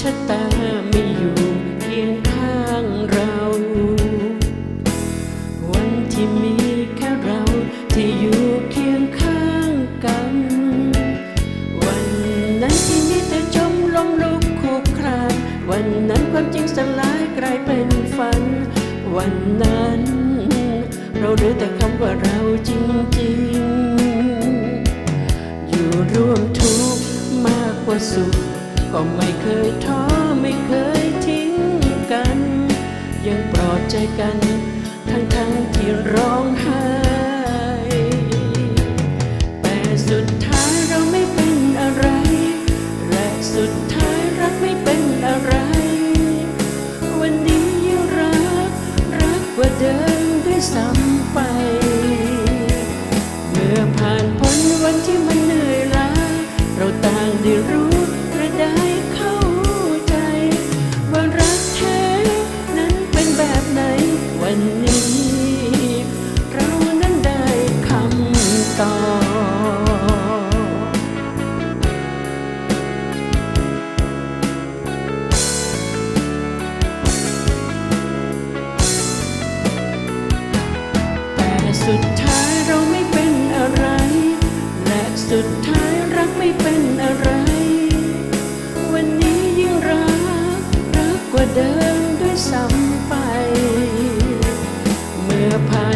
ชะตาไม่อยู่เคียงข้างเรา วันที่มีแค่เราที่อยู่เคียงข้างกัน วันนั้นที่มีแต่จมลงลุกคุกครานวันนั้นความจริงสลายกลายเป็นฝัน วันนั้น เราเหลือแต่คำว่าเราจริงๆ อยู่ร่วมทุกข์มากกว่าสุข ก็ไม่เคยท้อไม่เคยทิ้งกัน ยังปลอบใจกัน ทั้งทั้งที่ร้องไห้แต่สุดท้ายเราไม่เป็นอะไรและสุดท้ายรักไม่เป็นอะไร วันนี้ยังรักรักกว่าเดิมด้วยซ้ำำตอบแต่สุดท้ายเราไม่เป็นอะไร และสุดท้ายรักไม่เป็นอะไร วันนี้ยิ่งรัก รักกว่าเดิมด้วยซ้ำไป เมื่อผ่าน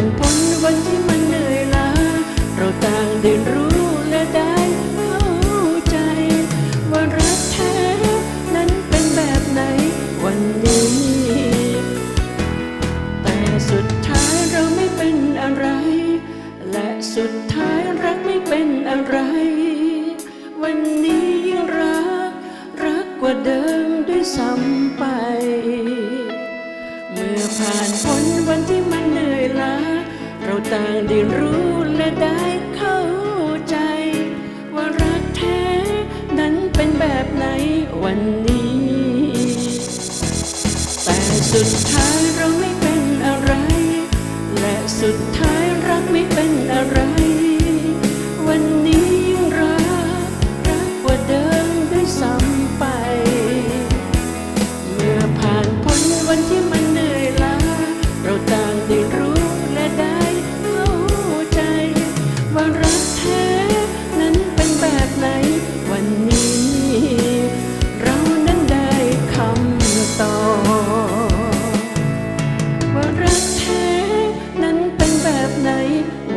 ซ้ำไป เมื่อผ่านพ้นวันที่มันเหนื่อยล้า เราต่างได้รู้และได้เข้าใจ ว่ารักแท้นั้นเป็นแบบไหนวันนี้ แต่สุดท้ายเราไม่เป็นอะไร และสุดท้าย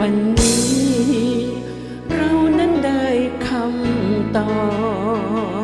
วันนี้ เรานั้นได้คำตอบ